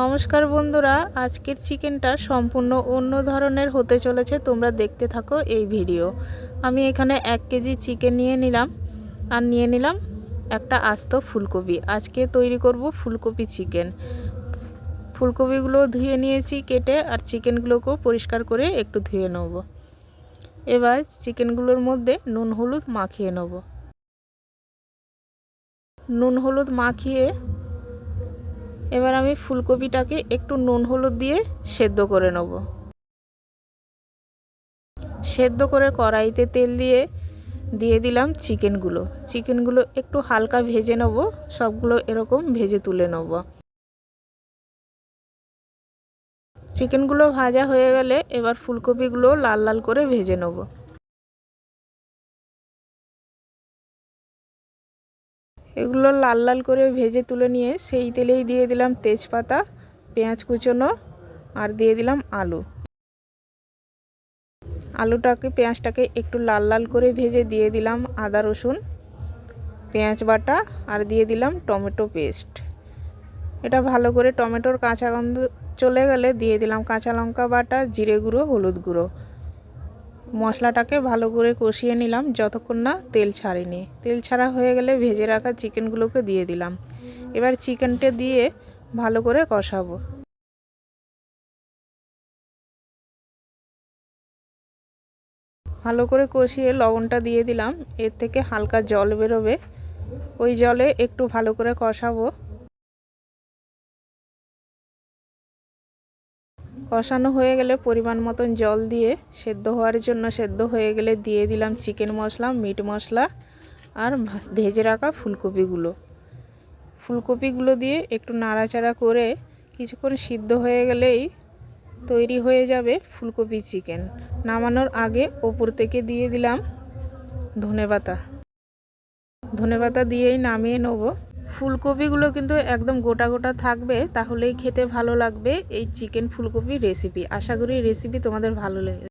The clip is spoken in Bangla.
নমস্কার বন্ধুরা, আজকের চিকেনটা সম্পূর্ণ অন্য ধরনের হতে চলেছে, তোমরা দেখতে থাকো এই ভিডিও। আমি এখানে এক কেজি চিকেন নিয়ে নিলাম, আর নিয়ে নিলাম একটা আস্ত ফুলকপি। আজকে তৈরি করব ফুলকপি চিকেন। ফুলকপিগুলো ধুয়ে নিয়েছি কেটে, আর চিকেনগুলোকেও পরিষ্কার করে একটু ধুয়ে নেব। এবার চিকেনগুলোর মধ্যে নুন, হলুদ মাখিয়ে নেব। নুন, হলুদ মাখিয়ে এবার আমি ফুলকপিটাকে একটু নুন হলুদ দিয়ে সেদ্ধ করে নেব। সেদ্ধ করে কড়াইতে তেল দিয়ে দিয়ে দিলাম চিকেনগুলো। চিকেনগুলো একটু হালকা ভেজে নেব, সবগুলো এরকম ভেজে তুলে নেব। চিকেনগুলো ভাজা হয়ে গেলে এবার ফুলকপিগুলো লাল লাল করে ভেজে নেব। এগুলো লাল লাল করে ভেজে তুলে নিয়ে সেই তেলেই দিয়ে দিলাম তেজপাতা, পেঁয়াজ কুচোনো আর দিয়ে দিলাম আলু। আলুটাকে, পেঁয়াজটাকে একটু লাল লাল করে ভেজে দিয়ে দিলাম আদা, রসুন, পেঁয়াজ বাটা আর দিয়ে দিলাম টমেটো পেস্ট। এটা ভালো করে টমেটোর কাঁচা গন্ধ চলে গেলে দিয়ে দিলাম কাঁচা লঙ্কা বাটা, জিরে গুঁড়ো, হলুদ গুঁড়ো। মশলাটাকে ভালো করে কষিয়ে নিলাম, যতক্ষণ না তেল ছাড়েনি। তেল ছাড়া হয়ে গেলে ভেজে রাখা চিকেনগুলোকে দিয়ে দিলাম। এবার চিকেনটা দিয়ে ভালো করে কষাবো। ভালো করে কষিয়ে লবণটা দিয়ে দিলাম। এর থেকে হালকা জল বেরোবে। ওই জলে একটু ভালো করে কষাবো। কষানো হয়ে গেলে পরিমাণ মতন জল দিয়ে সেদ্ধ হওয়ার জন্য সেদ্ধ হয়ে গেলে দিয়ে দিলাম চিকেন মশলা, মিট মশলা আর ভেজে রাখা ফুলকপিগুলো। ফুলকপিগুলো দিয়ে একটু নাড়াচাড়া করে কিছুক্ষণ সিদ্ধ হয়ে গেলেই তৈরি হয়ে যাবে ফুলকপি চিকেন। নামানোর আগে ওপর থেকে দিয়ে দিলাম ধনেপাতা। ধনেপাতা দিয়েই নামিয়ে নেব। ফুলকপিগুলো কিন্তু একদম গোটা গোটা থাকবে, তাহলেই খেতে ভালো লাগবে এই চিকেন ফুলকপি রেসিপি আশা করি রেসিপি তোমাদের ভালো লেগে